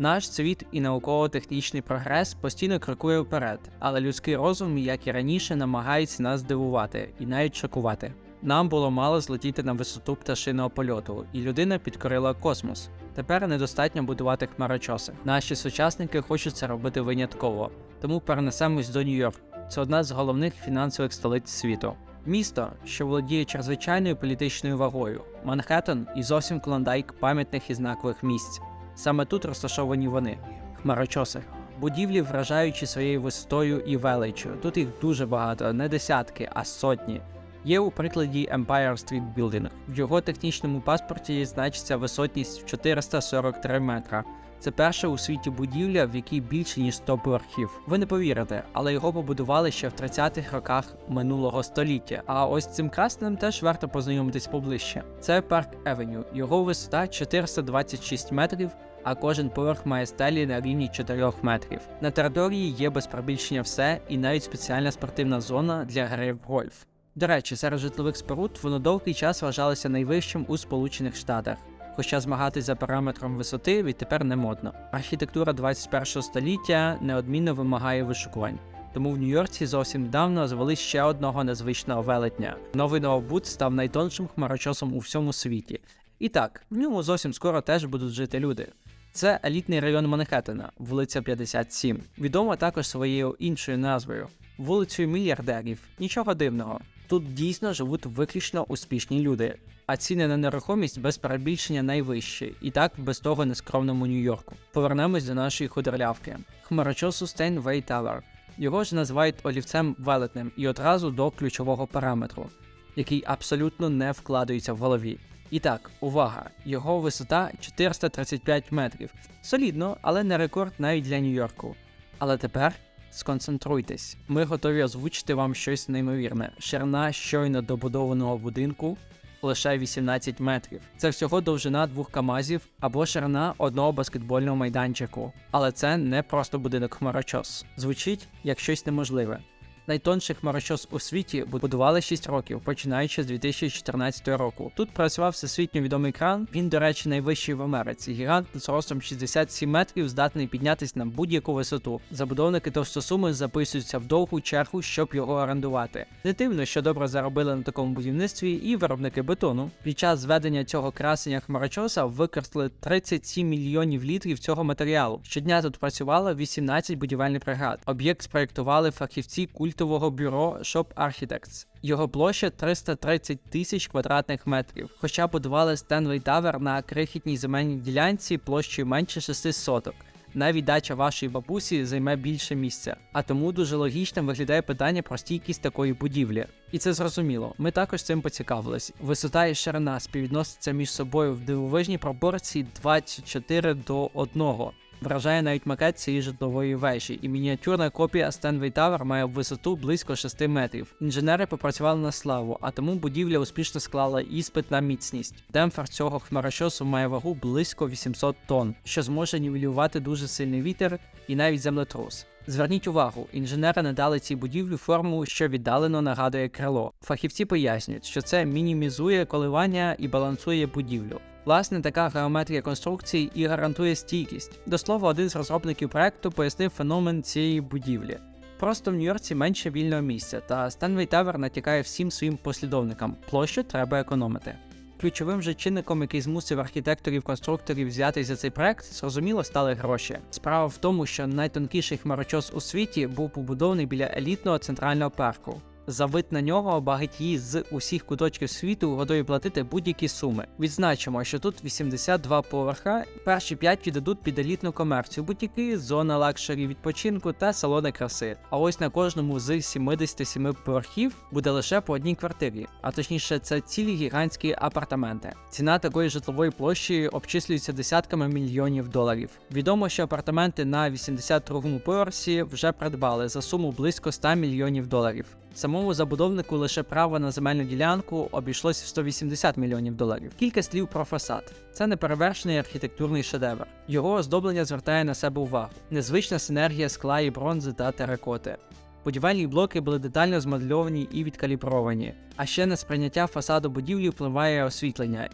Наш світ і науково-технічний прогрес постійно крокує вперед, але людський розум, як і раніше, намагається нас здивувати і навіть шокувати. Нам було мало злетіти на висоту пташиного польоту, і людина підкорила космос. Тепер недостатньо будувати хмарочоси. Наші сучасники хочуть це робити винятково, тому перенесемось до Нью-Йорку. Це одна з головних фінансових столиць світу. Місто, що володіє чрезвичайною політичною вагою, Манхеттен і зовсім клондайк пам'ятних і знакових місць. Саме тут розташовані вони хмарочоси. Будівлі, вражаючи своєю висотою і величчю. Тут їх дуже багато, не десятки, а сотні. Є у прикладі Empire Street Building. В його технічному паспорті значиться висотність в 443 метра. Це перша у світі будівля, в якій більше ніж 100 поверхів. Ви не повірите, але його побудували ще в 30-х роках минулого століття. А ось цим красним теж варто познайомитись поближче. Це Парк Евеню. Його висота 426 метрів. А кожен поверх має стелі на рівні 4 метрів. На території є без перебільшення все, і навіть спеціальна спортивна зона для гри в гольф. До речі, серед житлових споруд воно довгий час вважалося найвищим у Сполучених Штатах. Хоча змагатись за параметром висоти відтепер не модно. Архітектура 21 століття неодмінно вимагає вишукувань. Тому в Нью-Йорці зовсім недавно звели ще одного незвичного велетня. Новий новобуд став найтоншим хмарочосом у всьому світі. І так, в ньому зовсім скоро теж будуть жити люди. Це елітний район Манхеттена, вулиця 57. Відома також своєю іншою назвою вулицею мільярдерів. Нічого дивного. Тут дійсно живуть виключно успішні люди, а ціни на нерухомість без перебільшення найвищі, і так без того нескромному Нью-Йорку. Повернемось до нашої худорлявки. Хмарочосу Стейнвей Тавер. Його ж називають олівцем велетнем і одразу до ключового параметру, який абсолютно не вкладається в голові. І так, увага, його висота 435 метрів. Солідно, але не рекорд навіть для Нью-Йорку. Але тепер сконцентруйтесь. Ми готові озвучити вам щось неймовірне. Ширина щойно добудованого будинку лише 18 метрів. Це всього довжина двох камазів або ширина одного баскетбольного майданчику. Але це не просто будинок хмарочос. Звучить як щось неможливе. Найтонший хмарочос у світі будували 6 років, починаючи з 2014 року. Тут працював всесвітньо відомий кран. Він, до речі, найвищий в Америці. Гігант з ростом 67 метрів здатний піднятися на будь-яку висоту. Забудовники товстосуми записуються в довгу чергу, щоб його орендувати. Не дивно, що добре заробили на такому будівництві і виробники бетону. Під час зведення цього красення хмарочоса використали 37 мільйонів літрів цього матеріалу. Щодня тут працювало 18 будівельних бригад. Об'єкт спроєктували фахівці культового бюро Shop Architects. Його площа 330 тисяч квадратних метрів. Хоча будували Стенлей Тавер на крихітній земельній ділянці площею менше 6 соток. Навіть дача вашої бабусі займе більше місця, а тому дуже логічним виглядає питання про стійкість такої будівлі. І це зрозуміло. Ми також цим поцікавились. Висота і ширина співвідносяться між собою в дивовижній пропорції 24 до 1. Вражає навіть макет цієї житлової вежі, і мініатюрна копія Стенвей Тавер має висоту близько 6 метрів. Інженери попрацювали на славу, а тому будівля успішно склала іспит на міцність. Демпфер цього хмарочосу має вагу близько 800 тонн, що зможе нівелювати дуже сильний вітер і навіть землетрус. Зверніть увагу, інженери надали цій будівлі форму, що віддалено нагадує крило. Фахівці пояснюють, що це мінімізує коливання і балансує будівлю. Власне, така геометрія конструкцій і гарантує стійкість. До слова, один з розробників проекту пояснив феномен цієї будівлі. Просто в Нью-Йорці менше вільного місця, та Стенвей Тавер натякає всім своїм послідовникам. Площу треба економити. Ключовим же чинником, який змусив архітекторів-конструкторів взятись за цей проект, зрозуміло стали гроші. Справа в тому, що найтонкіший хмарочос у світі був побудований біля елітного центрального парку. За вид на нього багатії з усіх куточків світу готові платити будь-які суми. Відзначимо, що тут 82 поверха, перші 5 віддадуть під елітну комерцію, бутіки, зона лакшері відпочинку та салони краси. А ось на кожному з 77 поверхів буде лише по одній квартирі, а точніше, це цілі гігантські апартаменти. Ціна такої житлової площі обчислюється десятками мільйонів доларів. Відомо, що апартаменти на 82-му поверсі вже придбали за суму близько 100 мільйонів доларів. Самому забудовнику лише право на земельну ділянку обійшлось в 180 мільйонів доларів. Кілька слів про фасад. Це неперевершений архітектурний шедевр. Його оздоблення звертає на себе увагу. Незвична синергія скла і бронзи та теракоти. Будівельні блоки були детально змодельовані і відкалібровані. А ще на сприйняття фасаду будівлі впливає освітлення.